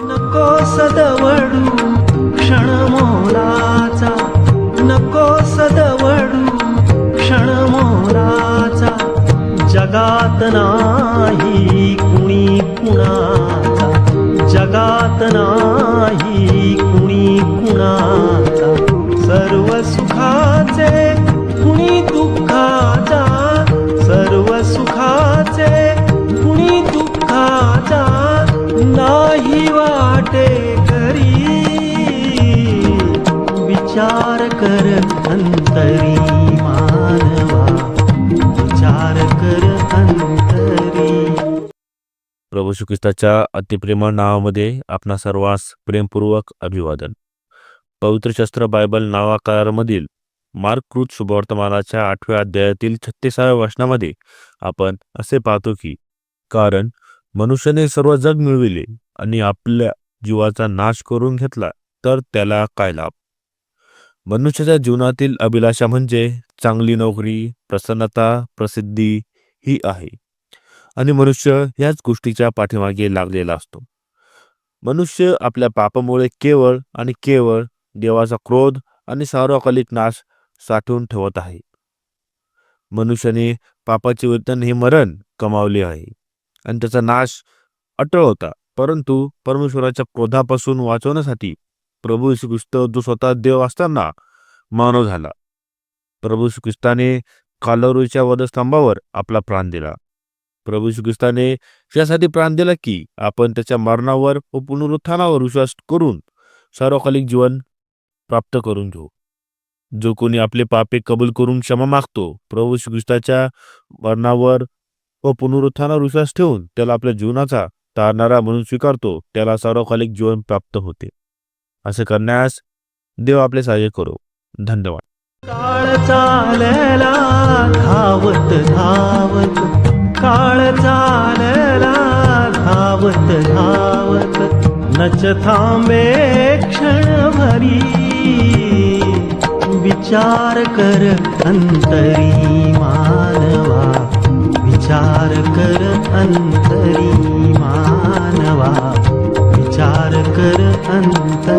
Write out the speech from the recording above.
नको सदवडू क्षण मोलाचा नको सदवडू क्षण मोलाचा जगात नाही कुणी कुणाचा. जगात नाही विचार कर अंतरी मानवा. विचार कर अंतरी. प्रभू श्री ख्रिस्ताच्या नावामध्ये आपणा सर्वांस प्रेमपूर्वक अभिवादन. पवित्र शस्त्र बायबल नावाकारामधील मार्ककृत शुभवर्तमानाच्या आठव्या अध्यायातील छत्तीसाव्या वचनामध्ये आपण असे पाहतो की कारण मनुष्याने सर्व जग मिळविले आणि आपल्या जीवाचा नाश करून घेतला तर त्याला काय लाभ? मनुष्याच्या जीवनातील अभिलाषा म्हणजे चांगली नोकरी प्रसन्नता प्रसिद्धी ही आहे. आणि मनुष्य ह्याच गोष्टीच्या पाठीमागे लागलेला असतो. मनुष्य आपल्या पापामुळे केवळ आणि केवळ देवाचा क्रोध आणि सार्वकालिक नाश साठवून ठेवत आहे. मनुष्याने पापाचे वेतन हे मरण कमावले आहे. आणि त्याचा नाश अटळ होता. परंतु परमेश्वराच्या क्रोधापासून वाचवण्यासाठी प्रभू येशू ख्रिस्त जो स्वतः देव असताना मानव झाला. प्रभू येशू ख्रिस्ताने कालवरीच्या वधस्तंभावर आपला प्राण दिला. प्रभू येशू ख्रिस्ताने यासाठी प्राण दिला की आपण त्याच्या मरणावर व पुनरुत्थानावर विश्वास करून सार्वकालिक जीवन प्राप्त करून घेऊ. जो कोणी आपले पापे कबूल करून क्षमा मागतो प्रभू येशू ख्रिस्ताच्या मरणावर व पुनरुत्थानावर विश्वास ठेवून त्याला आपल्या जीवनाचा तारणारा म्हणून स्वीकारतो त्याला सार्वकालिक जीवन प्राप्त होते. असे करण्यास देव आपले सहाय्य करू. धन्यवाद. काळ चालला धावत धावत. काळ चालला धावत धावत. नच थांबे क्षणभरी. विचार कर अंतरी मानवा. विचार कर अंतरी मानवा. विचार कर अंतरी